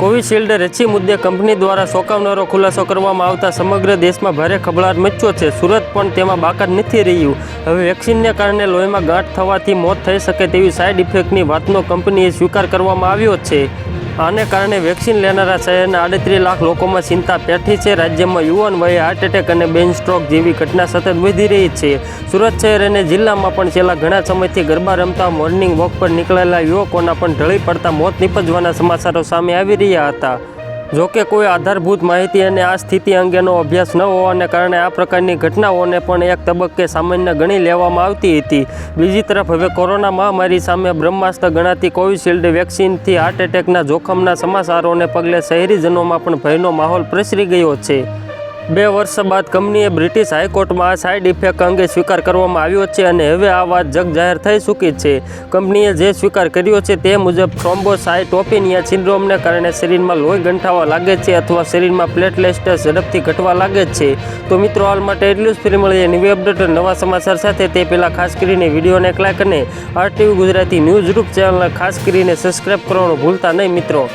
Covishield રસી મુદ્દે company દ્વારા ચોંકાવનારો ખુલાસો કરવામાં આવતા સમગ્ર દેશમાં ભારે ખબડાટ મચ્યો છે. સુરત પણ તેમાં બાકાત નથી રહ્યું. હવે વેક્સિનને કારણે લોહીમાં ગાંઠ થવાથી મોત થઈ શકે તેવી સાઇડ ઇફેક્ટની વાતનો કંપનીએ સ્વીકાર કરવામાં આવ્યો છે. આને કારણે વેક્સિન લેનારા શહેરના આડત્રીસ લાખ લોકોમાં ચિંતા પેઠી છે. રાજ્યમાં યુવાન વયે હાર્ટ એટેક અને બેન સ્ટ્રોક જેવી ઘટના સતત વધી રહી છે. સુરત શહેર અને જિલ્લામાં પણ છેલ્લા ઘણા સમયથી ગરબા રમતા મોર્નિંગ વોક પર નીકળેલા યુવકોના પણ ઢળી પડતા મોત નિપજવાના સમાચારો સામે આવી રહ્યા હતા. જોકે કોઈ આધારભૂત માહિતી અને આ સ્થિતિ અંગેનો અભ્યાસ ન હોવાને કારણે આ પ્રકારની ઘટનાઓને પણ એક તબક્કે સામાન્ય ગણી લેવામાં આવતી હતી. બીજી તરફ, હવે કોરોના મહામારી સામે બ્રહ્માસ્ત્ર ગણાતી કોવિશિલ્ડ વેક્સિનથી હાર્ટ એટેકના જોખમના સમાચારોને પગલે શહેરીજનોમાં પણ ભયનો માહોલ પ્રસરી ગયો છે. બે વર્ષ બાદ કંપનીએ બ્રિટિશ હાઈકોર્ટમાં આ સાઇડ ઇફેક્ટ અંગે સ્વીકાર કરવામાં આવ્યો છે અને હવે આ વાત જગ જાહેર થઈ ચૂકી છે. કંપનીએ જે સ્વીકાર કર્યો છે તે મુજબ થ્રોમ્બોસાઇટોપિનિયા સિન્ડ્રોમને કારણે શરીરમાં લોહી ગંઠાવા લાગે છે અથવા શરીરમાં પ્લેટલેસ્ટ ઝડપથી ઘટવા લાગે છે. તો મિત્રો, હાલ માટે એટલું જ. ફરી મળીએ નવી અપડેટ નવા સમાચાર સાથે. તે પહેલાં ખાસ કરીને વિડીયોને એક લાઈક અને આરટીવી ગુજરાતી ન્યૂઝ ગ્રુપ ચેનલને ખાસ કરીને સબસ્ક્રાઈબ કરવાનું ભૂલતા નહીં મિત્રો.